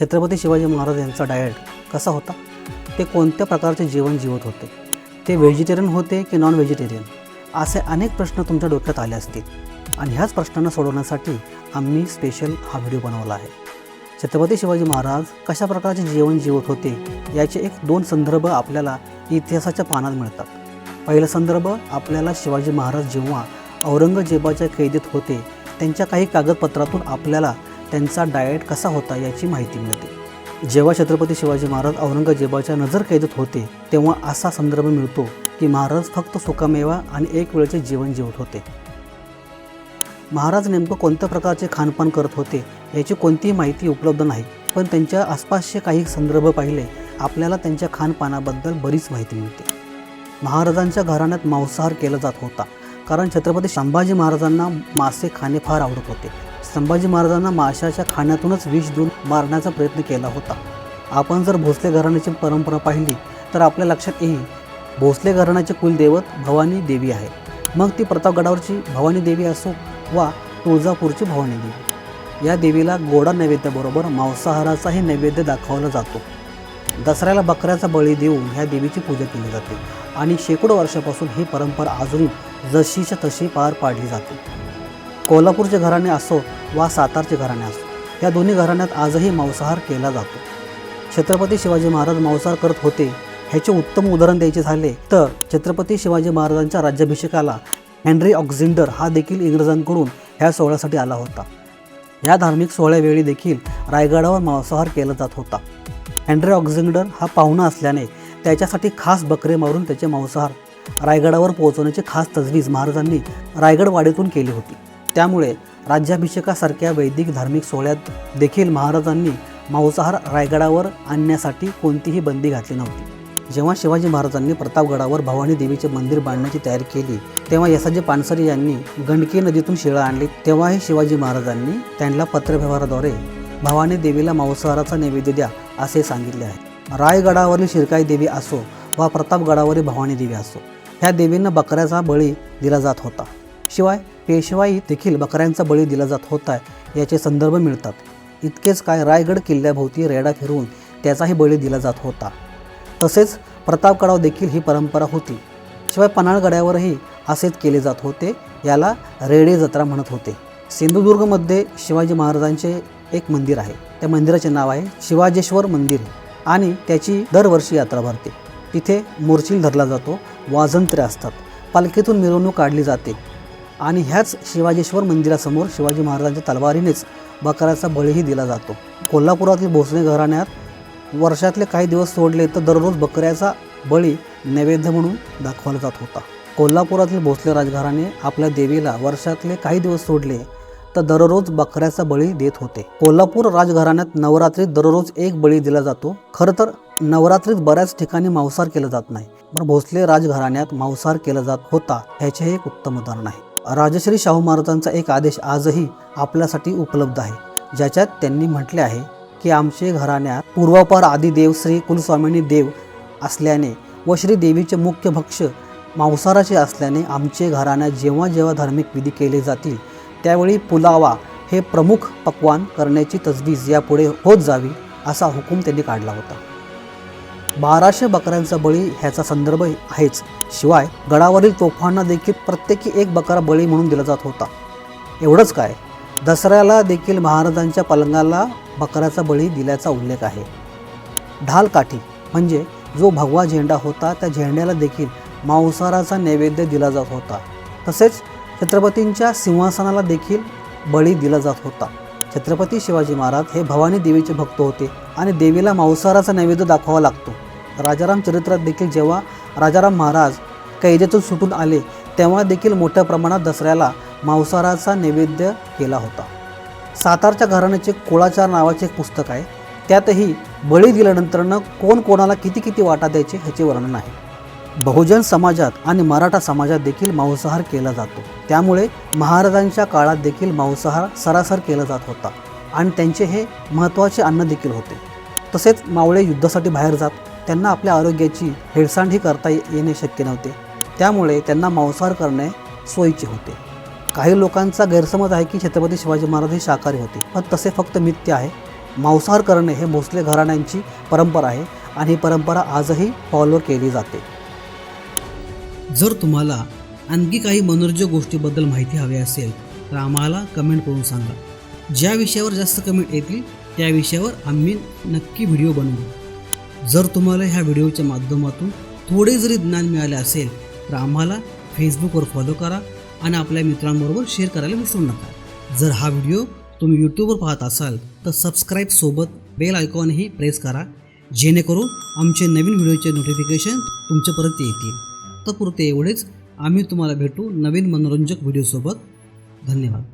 छत्रपती शिवाजी महाराज यांचा डायट कसा होता? ते कोणत्या प्रकारचे जीवन जीवत होते? ते व्हेजिटेरियन होते की नॉन व्हेजिटेरियन असे अनेक प्रश्न तुमच्या डोक्यात आले असतील. आणि ह्याच प्रश्नांना सोडवण्यासाठी आम्ही स्पेशल हा व्हिडिओ बनवला आहे. छत्रपती शिवाजी महाराज कशा प्रकारचे जीवन जीवत होते याचे एक दोन संदर्भ आपल्याला इतिहासाच्या पानात मिळतात. पहिला संदर्भ आपल्याला शिवाजी महाराज जेव्हा औरंगजेबाच्या कैदेत होते त्यांच्या काही कागदपत्रातून आपल्याला त्यांचा डाएट कसा होता याची माहिती मिळते. जेव्हा छत्रपती शिवाजी महाराज औरंगजेबाच्या नजर कैदेत होते तेव्हा असा संदर्भ मिळतो की महाराज फक्त सुकामेवा आणि एक वेळचे जीवन जेवत होते. महाराज नेमकं कोणत्या प्रकारचे खानपान करत होते याची कोणतीही माहिती उपलब्ध नाही पण त्यांच्या आसपासचे काही संदर्भ पाहिले आपल्याला त्यांच्या खानपानाबद्दल बरीच माहिती मिळते. महाराजांच्या घराण्यात मांसाहार केला जात होता कारण छत्रपती संभाजी महाराजांना मासे खाणे फार आवडत होते. संभाजी महाराजांना माशाच्या खाण्यातूनच विष देऊन मारण्याचा प्रयत्न केला होता. आपण जर भोसले घराण्याची परंपरा पाहिली तर आपल्या लक्षात येईल भोसले घराण्याचे कुलदैवत भवानी देवी आहे. मग ती प्रतापगडावरची भवानी देवी असो वा तुळजापूरची भवानी देवी. या देवीला गोडा नैवेद्याबरोबर मांसाहाराचाही नैवेद्य दाखवला जातो. दसऱ्याला बकऱ्याचा बळी देऊन ह्या देवीची पूजा केली जाते आणि शेकडो वर्षापासून ही परंपरा अजूनही जशीच्या तशी पार पाडली जाते. कोल्हापूरचे घराणे असो वा सातारचे घराणे असो या दोन्ही घराण्यात आजही मांसाहार केला जातो. छत्रपती शिवाजी महाराज मांसाहार करत होते ह्याचे उत्तम उदाहरण द्यायचे झाले तर छत्रपती शिवाजी महाराजांच्या राज्याभिषेकाला हेनरी ऑक्झिंडर हा देखील इंग्रजांकडून ह्या सोहळ्यासाठी आला होता. या धार्मिक सोहळ्यावेळी देखील रायगडावर मांसाहार केला जात होता. हेनरी ऑक्झिंडर हा पाहुणा असल्याने त्याच्यासाठी खास बकरे मारून त्याचे मांसाहार रायगडावर पोहोचवण्याची खास तजवीज महाराजांनी रायगडवाडीतून केली होती. त्यामुळे राज्याभिषेकासारख्या वैदिक धार्मिक सोहळ्यात देखील महाराजांनी मांसाहार रायगडावर आणण्यासाठी कोणतीही बंदी घातली नव्हती. जेव्हा शिवाजी महाराजांनी प्रतापगडावर भवानी देवीचे मंदिर बांधण्याची तयारी केली तेव्हा यसाजी पानसरे यांनी गंडकी नदीतून शिळा आणली. तेव्हाही शिवाजी महाराजांनी त्यांना पत्रव्यवहाराद्वारे भवानी देवीला मांसाहाराचा नैवेद्य द्या असे सांगितले आहे. रायगडावरील शिरकाई देवी असो वा प्रतापगडावरील भवानी देवी असो ह्या देवींना बकऱ्याचा बळी दिला जात होता. शिवाय पेशवाई देखील बकऱ्यांचा बळी दिला जात होता याचे संदर्भ मिळतात. इतकेच काय रायगड किल्ल्याभोवती रेडा फिरवून त्याचाही बळी दिला जात होता. तसेच प्रतापगडाव देखील ही परंपरा होती. शिवाय पन्हाळगडावरही असेच केले जात होते याला रेडे जत्रा म्हणत होते. सिंधुदुर्गमध्ये शिवाजी महाराजांचे एक मंदिर आहे. त्या मंदिराचे नाव आहे शिवाजेश्वर मंदिर आणि त्याची दरवर्षी यात्रा भरते. तिथे मोर्चिल धरला जातो वाजंत्रे असतात. पालखीतून मिरवणूक काढली जाते. आणि ह्याच शिवाजेश्वर मंदिरासमोर शिवाजी महाराजांच्या तलवारीनेच बकऱ्याचा बळीही दिला जातो. कोल्हापुरातील भोसले घराण्यात वर्षातले काही दिवस सोडले तर दररोज बकऱ्याचा बळी नैवेद्य म्हणून दाखवला जात होता. कोल्हापुरातील भोसले राजघराणे आपल्या देवीला वर्षातले काही दिवस सोडले तर दररोज बकऱ्याचा बळी देत होते. कोल्हापूर राजघराण्यात नवरात्रीत दररोज एक बळी दिला जातो. खरं तर नवरात्रीत बऱ्याच ठिकाणी मांसाहार केला जात नाही पण भोसले राजघराण्यात मांसाहार केला जात होता ह्याचे एक उत्तम उदाहरण आहे. राजश्री शाहू महाराजांचा एक आदेश आजही आपल्यासाठी उपलब्ध आहे. ज्याच्यात त्यांनी म्हटले आहे की आमचे घराण्यात पूर्वापार आदिदेव श्री कुलस्वामिनी देव असल्याने व श्री देवीचे मुख्य भक्ष मांसाराचे असल्याने आमचे घराण्यात जेव्हा जेव्हा धार्मिक विधी केले जातील त्यावेळी पुलावा हे प्रमुख पक्वान करण्याची तजवीज यापुढे होत जावी असा हुकूम त्यांनी काढला होता. बाराशे बकऱ्यांचा बळी ह्याचा संदर्भ आहेच. शिवाय गडावरील तोफांना देखील प्रत्येकी एक बकरा बळी म्हणून दिला जात होता. एवढंच काय? दसऱ्याला देखील महाराजांच्या पलंगाला बकऱ्याचा बळी दिल्याचा उल्लेख आहे. ढालकाठी म्हणजे जो भगवा झेंडा होता त्या झेंड्याला देखील मांसाराचा नैवेद्य दिला जात होता. तसेच छत्रपतींच्या सिंहासनाला देखील बळी दिला जात होता. छत्रपती शिवाजी महाराज हे भवानी देवीचे भक्त होते आणि देवीला मांसाहाराचा नैवेद्य दाखवावा लागतो. राजाराम चरित्रात देखील जेव्हा राजाराम महाराज कैदेतून सुटून आले तेव्हा देखील मोठ्या प्रमाणात दसऱ्याला मांसाहाराचा नैवेद्य केला होता. सातारच्या घराण्याचे कुळाचार नावाचे एक पुस्तक आहे. त्यातही बळी दिल्यानंतरनं कोण कोणाला किती किती वाटा द्यायचे ह्याचे वर्णन आहे. बहुजन समाजात आणि मराठा समाजात देखील मांसाहार केला जातो. त्यामुळे महाराजांच्या काळात देखील मांसाहार सरासर केला जात होता आणि त्यांचे हे महत्त्वाचे अन्न देखील होते. तसेच मावळे युद्धासाठी बाहेर जात त्यांना आपल्या आरोग्याची हेळसांडही करता येणे शक्य नव्हते. त्यामुळे त्यांना मांसाहार करणे सोयीचे होते. काही लोकांचा गैरसमज आहे की छत्रपती शिवाजी महाराज हे शाकाहारी होते पण तसे फक्त मिथ्य आहे. मांसाहार करणे हे भोसले घराण्यांची परंपरा आहे आणि ही परंपरा आजही फॉलो केली जाते. जर तुम्हाला आणखी काही मनोरंजक गोष्टीबद्दल माहिती हवी असेल तर आम्हाला कमेंट करून सांगा. ज्या विषयावर जास्त कमेंट येतील त्या विषयावर आम्ही नक्की व्हिडिओ बनवू. जर तुम्हाला ह्या व्हिडिओच्या माध्यमातून थोडे जरी ज्ञान मिळाले असेल तर आम्हाला फेसबुकवर फॉलो करा आणि आपल्या मित्रांबरोबर शेअर करायला विसरू नका. जर हा व्हिडिओ तुम्ही यूट्यूबवर पाहत असाल तर सबस्क्राईबसोबत बेल आयकॉनही प्रेस करा जेणेकरून आमचे नवीन व्हिडिओचे नोटिफिकेशन तुमच्यापर्यंत येतील. तत्पुरते एवढेच. आम्ही तुम्हाला भेटू नवीन मनोरंजक व्हिडिओसोबत धन्यवाद.